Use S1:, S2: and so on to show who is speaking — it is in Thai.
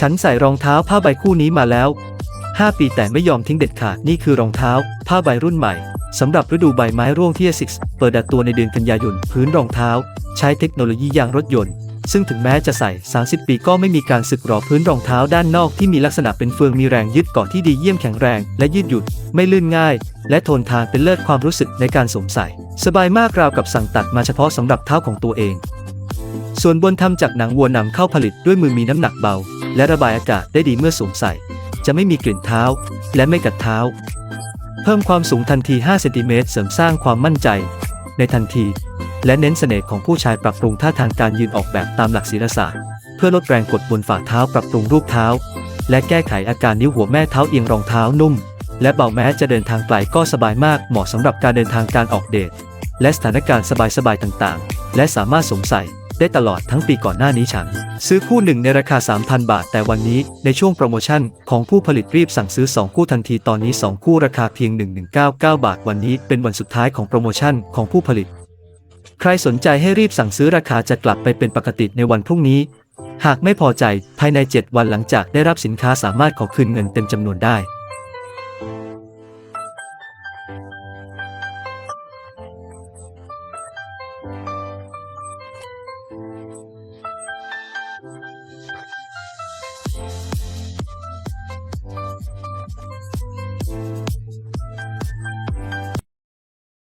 S1: ฉันใส่รองเท้าผ้าใบคู่นี้มาแล้ว 5 ปีแต่ไม่ยอมทิ้งเด็ดขาดนี่คือรองเท้า ผ้าใบรุ่นใหม่สำหรับฤดูใบไม้ร่วงที่ ASICS เปิดดัดตัวในเดือนกันยายนพื้นรองเท้า ใช้เทคโนโลยียางรถยนต์ ซึ่งถึงแม้จะใส่ 30 ปีก็ไม่มีการสึกหรอพื้นรองเท้าด้านนอกที่มีลักษณะเป็นเฟืองมีแรงยึดเกาะที่ดีเยี่ยมแข็งแรง และยืดหยุ่นไม่ลื่นง่าย และทนทานเป็นเลิศความรู้สึกในการสวมใส่ สบายมากราวกับสั่งตัดมาเฉพาะสำหรับเท้าของตัวเอง ส่วนบนทำจากหนังวัวนำเข้าผลิตด้วยมือมีน้ำหนักเบา และระบายอากาศได้ดีเมื่อสวมใส่ จะไม่มีกลิ่นเท้า และไม่กัดเท้า เพิ่มความสูงทันที 5 เซนติเมตรเสริมสร้างความมั่นใจ ในทันที และเน้นเสน่ห์ของผู้ชายปรับปรุงท่าทางการยืนออกแบบตามหลักศิลศาสตร์ เพื่อลดแรงกดบนฝ่าเท้าปรับปรุงรูปเท้า และแก้ไขอาการนิ้วหัวแม่เท้าเอียงรองเท้านุ่ม และเบาแม้จะเดินทางไกลก็สบายมากเหมาะสำหรับการเดินทางการออกเดทและสถานการณ์สบายๆต่างๆ และสามารถสวมใส่ ได้ตลอดทั้งปีก่อนหน้านี้ฉัน ซื้อคู่หนึ่งในราคา 3,000 บาท แต่วันนี้ในช่วงโปรโมชั่นของผู้ผลิตรีบสั่งซื้อ 2 คู่ทันทีตอนนี้ 2 คู่ราคาเพียง 1199 บาท วันนี้เป็นวันสุดท้ายของโปรโมชั่นของผู้ผลิต ใครสนใจให้รีบสั่งซื้อราคาจะกลับไปเป็นปกติในวันพรุ่งนี้ หากไม่พอใจภายใน 7 วันหลังจากได้รับสินค้าสามารถขอคืนเงินเต็มจำนวนได้